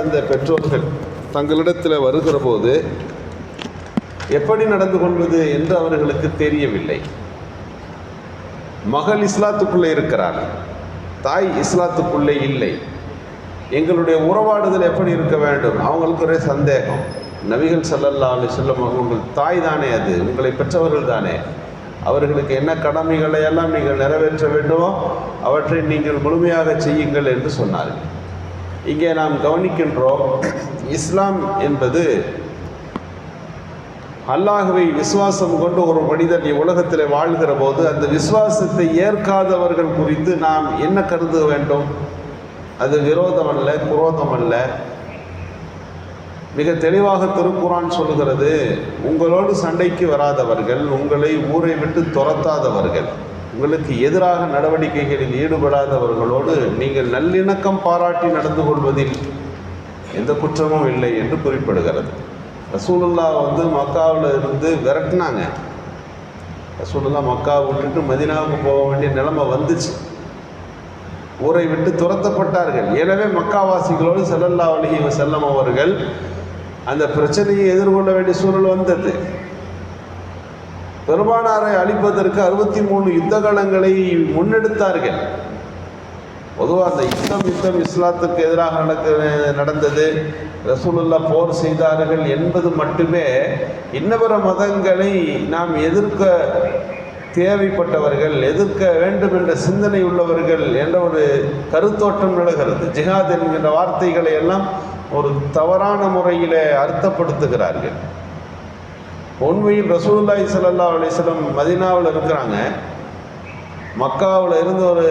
அந்த பெற்றோர்கள் தங்களிடத்தில் வருகிற போது எப்படி நடந்து கொள்வது என்று அவர்களுக்கு தெரியவில்லை. மகள் இஸ்லாத்துக்குள்ளே இருக்கிறார் தாய் இஸ்லாத்துக்குள்ளே இல்லை. எங்களுடைய உறவாடுதல் எப்படி இருக்க வேண்டும்? அவங்களுக்கு ஒரே சந்தேகம். நபிகள் ஸல்லல்லாஹு செல்லும் உங்கள் தாய் தானே அது? உங்களை பெற்றவர்கள் தானே? அவர்களுக்கு என்ன கடமைகளை எல்லாம் நீங்கள் நிறைவேற்ற வேண்டுமோ அவற்றை நீங்கள் முழுமையாக செய்யுங்கள் என்று சொன்னார்கள். இங்கே நாம் கவனிக்கின்றோம் இஸ்லாம் என்பது அல்லாஹுவை விசுவாசம் கொண்டு ஒரு மனிதன் உலகத்தில் வாழ்கிற போது அந்த விசுவாசத்தை ஏற்காதவர்கள் குறித்து நாம் என்ன கருத வேண்டும்? அது விரோதம் அல்ல குரோதம் அல்ல மிக தெளிவாக திருக்குறான் சொல்லுகிறது உங்களோடு சண்டைக்கு வராதவர்கள் உங்களை ஊரை விட்டு துரத்தாதவர்கள். உங்களுக்கு எதிராக நடவடிக்கைகளில் ஈடுபடாதவர்களோடு நீங்கள் நல்லிணக்கம் பாராட்டி நடந்து கொள்வதில் எந்த குற்றமும் இல்லை என்று குறிப்பிடுகிறது. ரசூலுல்லா வந்து மக்காவில் இருந்து விரட்டினாங்க. ரசூலுல்லா மக்காவை விட்டுட்டு மதினாவுக்கு போக வேண்டிய நிலைமை வந்துச்சு. ஊரை விட்டு துரத்தப்பட்டார்கள். எனவே மக்காவாசிகளோடு செல்லல்லா அலிஹி செல்லம் அவர்கள் அந்த பிரச்சனையை எதிர்கொள்ள வேண்டிய சூழல் வந்தது. பெருமானாரை அழிப்பதற்கு அறுபத்தி மூணு யுத்த காலங்களை முன்னெடுத்தார்கள். பொதுவாக அந்த யுத்தம் யுத்தம் இஸ்லாத்துக்கு எதிராக நடக்க நடந்தது. ரசூலுல்லா போர் செய்தார்கள் என்பது மட்டுமே இன்னபிற மதங்களை நாம் எதிர்க்க தேவைப்பட்டவர்கள் எதிர்க்க வேண்டும் என்ற சிந்தனை உள்ளவர்கள் என்ற ஒரு கருத்தோட்டம் நிலகிறது ஜிஹாத் என்கின்ற வார்த்தைகளை எல்லாம் ஒரு தவறான முறையில் அர்த்தப்படுத்துகிறார்கள். உண்மையில் ரசூல்லாய் ஸல்லல்லாஹு அலிஸ்லம் மதினாவில் மதீனாவில் இருக்கிறாங்க. மக்காவில் இருந்து ஒரு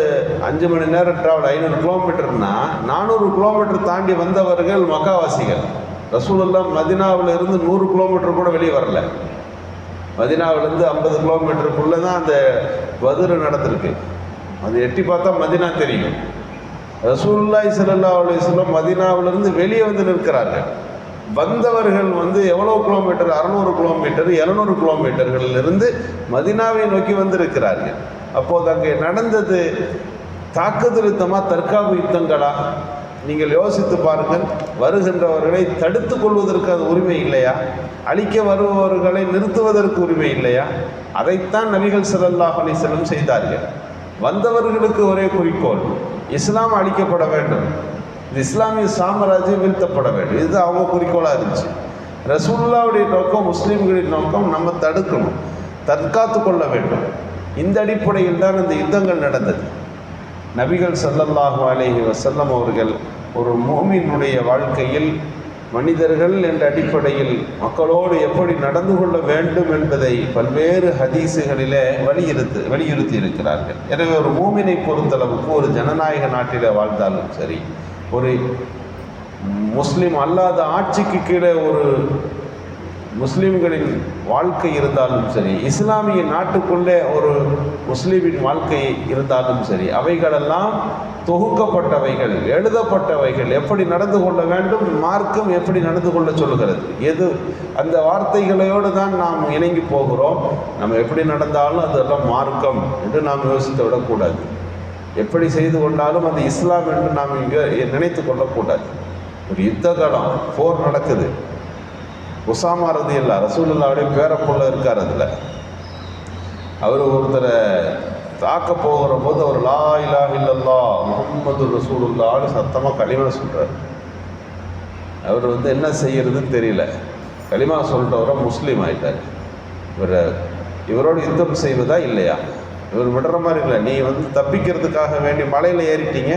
அஞ்சு மணி நேரம் ட்ராவல் ஐநூறு கிலோமீட்டர்னா நானூறு கிலோமீட்டர் தாண்டி வந்தவர்கள் மக்காவாசிகள். ரசூலெல்லாம் மதினாவில் இருந்து நூறு கிலோமீட்டர் கூட வெளியே வரல. மதினாவிலேருந்து ஐம்பது கிலோமீட்டருக்குள்ளே தான் அந்த வதுரு நடந்திருக்கு. அது எட்டி பார்த்தா மதினா தெரியும். ரசூல்லாய் ஸல்லல்லாஹு அலைஹி வஸல்லம் மதினாவிலிருந்து வெளியே வந்து நிற்கிறார்கள். வந்தவர்கள் வந்து எவ்வளோ கிலோமீட்டர் அறநூறு கிலோமீட்டர் எழுநூறு கிலோமீட்டர்களிலிருந்து மதினாவை நோக்கி வந்திருக்கிறார்கள். அப்போது அங்கே நடந்தது தாக்குதலுத்தமாக தற்காப்பு யுத்தங்களா நீங்கள் யோசித்து பாருங்கள் வருகின்றவர்களை தடுத்து கொள்வதற்கு அது உரிமை இல்லையா? அழிக்க வருபவர்களை நிறுத்துவதற்கு உரிமை இல்லையா? அதைத்தான் நபிகள் ஸல்லல்லாஹு அலைஹி செய்தார்கள். வந்தவர்களுக்கு ஒரே குறிக்கோள் இஸ்லாம் அழிக்கப்பட வேண்டும். இந்த இஸ்லாமிய சாம்ராஜ்யம் வீழ்த்தப்பட வேண்டும். இது அவங்க குறிக்கோளாக இருந்துச்சு. ரசூல்லாவுடைய நோக்கம் முஸ்லீம்களின் நோக்கம் நம்ம தடுக்கணும் தற்காத்து கொள்ள வேண்டும். இந்த அடிப்படையில் தான் இந்த யுத்தங்கள் நடந்தது. நபிகள் சல்லல்லாஹு அலேஹி வசல்லம் அவர்கள் ஒரு மோமினுடைய வாழ்க்கையில் மனிதர்கள் என்ற அடிப்படையில் மக்களோடு எப்படி நடந்து கொள்ள வேண்டும் என்பதை பல்வேறு ஹதீசுகளிலே வலியுறுத்து வலியுறுத்தி இருக்கிறார்கள் எனவே ஒரு மூமினை பொறுத்தளவுக்கு ஒரு ஜனநாயக நாட்டில் வாழ்ந்தாலும் சரி ஒரு முஸ்லீம் அல்லாத ஆட்சிக்கு கீழே ஒரு முஸ்லீம்களின் வாழ்க்கை இருந்தாலும் சரி இஸ்லாமிய நாட்டுக்குள்ளே ஒரு முஸ்லீமின் வாழ்க்கை இருந்தாலும் சரி அவைகளெல்லாம் தொகுக்கப்பட்டவைகள் எழுதப்பட்டவைகள் எப்படி நடந்து கொள்ள வேண்டும் மார்க்கம் எப்படி நடந்து கொள்ள சொல்கிறது எது அந்த வார்த்தைகளோடு தான் நாம் இணங்கி போகிறோம் நம்ம எப்படி நடந்தாலும் அதெல்லாம் மார்க்கம் என்று நாம் யோசித்து விடக்கூடாது. எப்படி செய்து கொண்டாலும் அது இஸ்லாம் என்று நாம் இங்கே நினைத்து கொள்ளக்கூடாது. ஒரு யுத்த காலம் போர் நடக்குது. உசாமா ரதி இல்லை ரசூலுல்லாவுடைய பேரப்புள்ள இருக்கார் அதில். அவர் ஒருத்தரை தாக்க போகிற போது அவர் லா இலா இல்லல்லா முகம்மது ரசூலுல்லான்னு சத்தமாக களிமா சொல்கிறார் அவர் வந்து என்ன செய்யறதுன்னு தெரியல. களிமா சொல்கிறவரை முஸ்லீம் ஆயிட்டார். இவர் இவரோடு யுத்தம் செய்வதா இல்லையா? இவர் விடுற மாதிரி இல்லை. நீ வந்து தப்பிக்கிறதுக்காக வேண்டி மலையில் ஏறிட்டீங்க.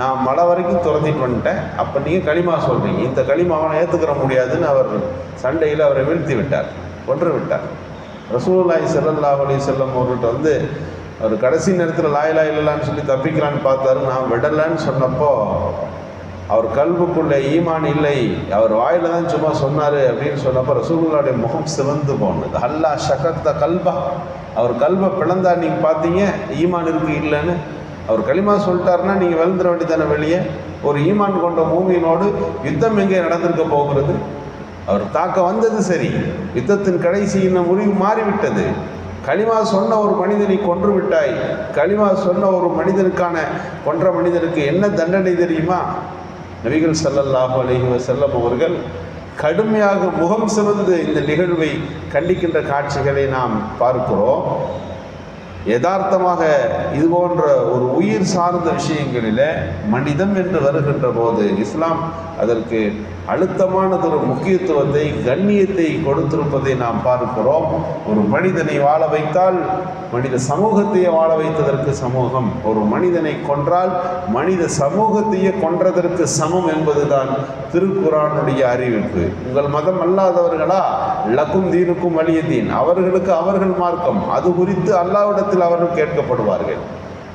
நான் மலை வரைக்கும் துரத்திட்டு வந்துட்டேன். அப்போ நீங்கள் களிமா சொல்கிறீங்க இந்த களிமாவை நான் ஏற்றுக்கிற முடியாதுன்னு அவர் சண்டையில் அவரை வீழ்த்தி விட்டார். கொன்று விட்டார். ரசூலாய் ஸல்லல்லாஹு அலி செல்லம் அவர்கிட்ட வந்து அவர் கடைசி நேரத்தில் லாயிலா இல்லைலான்னு சொல்லி தப்பிக்கலான்னு பார்த்தாரு. நான் விடலைன்னு சொன்னப்போ அவர் கல்புக்குள்ளே ஈமான் இல்லை. அவர் வாயில தான் சும்மா சொன்னார் அப்படின்னு சொன்னப்போ ரசூலுல்லாவுடைய முகம் சிவந்து போனது. அல்லா ஷகத்த கல்பா. அவர் கல்பை பிளந்தா நீங்கள் பார்த்தீங்க ஈமான் இருக்கு இல்லைன்னு. அவர் களிமா சொல்லிட்டாருன்னா நீங்கள் விழுந்துட வேண்டியதானே வெளியே? ஒரு ஈமான் கொண்ட பூமியினோடு யுத்தம் எங்கே நடந்திருக்க போகிறது? அவர் தாக்க வந்தது சரி. யுத்தத்தின் கடைசி இன்னும் முடிவு மாறிவிட்டது. களிமா சொன்ன ஒரு மனிதனை கொன்று விட்டாய். களிமா சொன்ன ஒரு மனிதனுக்கான கொன்ற மனிதனுக்கு என்ன தண்டனை தெரியுமா? நபிகள் சல்லல்லாஹு அலஹி வசல்லம் அவர்கள் கடுமையாக முகம் சிவந்து இந்த நிகழ்வை கண்டிக்கின்ற காட்சிகளை நாம் பார்க்கிறோம். யதார்த்தமாக இது போன்ற ஒரு உயிர் சார்ந்த விஷயங்களில் மனிதம் என்று வருகின்ற போது இஸ்லாம் அதற்கு அழுத்தமானதொரு முக்கியத்துவத்தை கண்ணியத்தை கொடுத்திருப்பதை நாம் பார்க்கிறோம். ஒரு மனிதனை வாழ வைத்தால் மனித சமூகத்தையே வாழ வைத்ததற்கு சமூகம். ஒரு மனிதனை கொன்றால் மனித சமூகத்தையே கொன்றதற்கு சமம் என்பதுதான் திருக்குறானுடைய அறிவிப்பு. உங்கள் மதம் அல்லாதவர்களா? லக்கும் தீனுக்கும் வலிய தீன். அவர்களுக்கு அவர்கள் மார்க்கம். அது குறித்து அல்லாவிடத்தில் அவர்கள் கேட்கப்படுவார்கள்.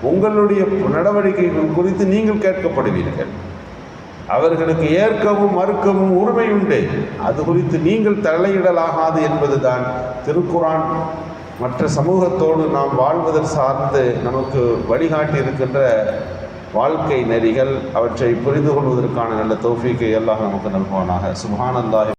உங்களுடைய நடவடிக்கைகள் குறித்து நீங்கள் கேட்கப்படுவீர்கள். அவர்களுக்கு ஏற்கவும் மறுக்கவும் உரிமை உண்டு. அது குறித்து நீங்கள் தலையிடலாகாது என்பதுதான் திருக்குரான் மற்ற சமூகத்தோடு நாம் வாழ்வதற்கு சார்ந்து நமக்கு வழிகாட்டி இருக்கின்ற வாழ்க்கை நெறிகள் அவற்றை புரிந்து கொள்வதற்கான நல்ல தோஃபிக்கை எல்லாம் நமக்கு நல்குவானாக. சுபானந்தாஹி